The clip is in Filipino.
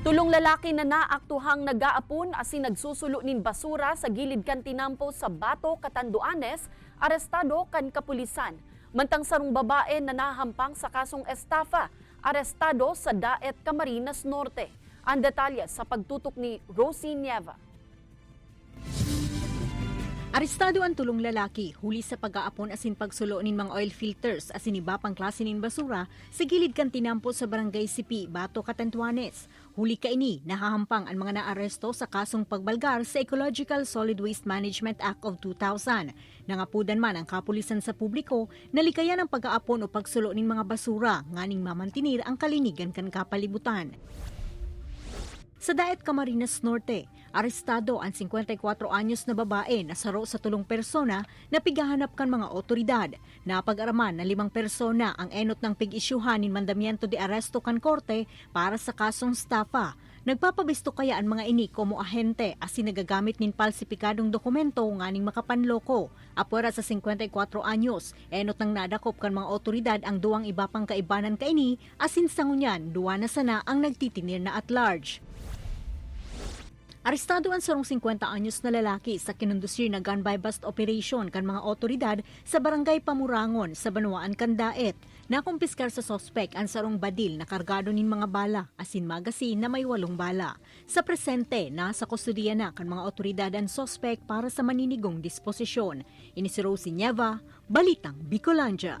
Tulong lalaki na naaktuhang nagaapon asin nagsusulo nin basura sa gilid kan tinampo sa Bato, Catanduanes, arestado kan kapulisan. Mantang sarong babae na nahampang sa kasong estafa, arestado sa Daet, Camarines Norte. Ang detalye sa pagtutok ni Rosie Nieva. Arestado ang tulong lalaki huli sa pag-aapon asin pagsulo nin mga oil filters asin iba pang klase nin basura sa gilid kan tinampo sa barangay Sipi, Bato, Catanduanes. Huli ka ini, nahahampang ang mga naaresto sa kasong pagbalgar sa Ecological Solid Waste Management Act of 2000. Nangapudan man ang kapulisan sa publiko, nalikayan ang pag-aapon o pagsulo nin mga basura, nganing mamantinir ang kalinigan kan kapalibutan. Sa Daet Camarines Norte, arestado ang 54 anyos na babae na saro sa tulong persona na pigahanap kan mga otoridad. Napag-araman na limang persona ang enot ng pig-isyuhan nin mandamiento de aresto kan korte para sa kasong stafa. Nagpapabisto kaya ang mga ini como ahente asin nagagamit nin palsipikadong dokumento nganing makapanloko. Apwera sa 54 anyos, enot nang nadakop kan mga otoridad ang duwang iba pang kaibanan kaini asin sangunyan duwa na sana ang nagtitinir na at large. Arestado ang sarong 50 anyos na lalaki sa kinundusir na gun by bust operation kan mga otoridad sa barangay Pamurangon sa Banuaan, Kandaet. Nakumpiskar sa sospek ang sarong badil na kargado nin mga bala asin magasin na may walong bala. Sa presente, nasa kustudiya na kan mga otoridad ang sospek para sa maninigong disposisyon. Ini si Nieva, Balitang Bicolandia.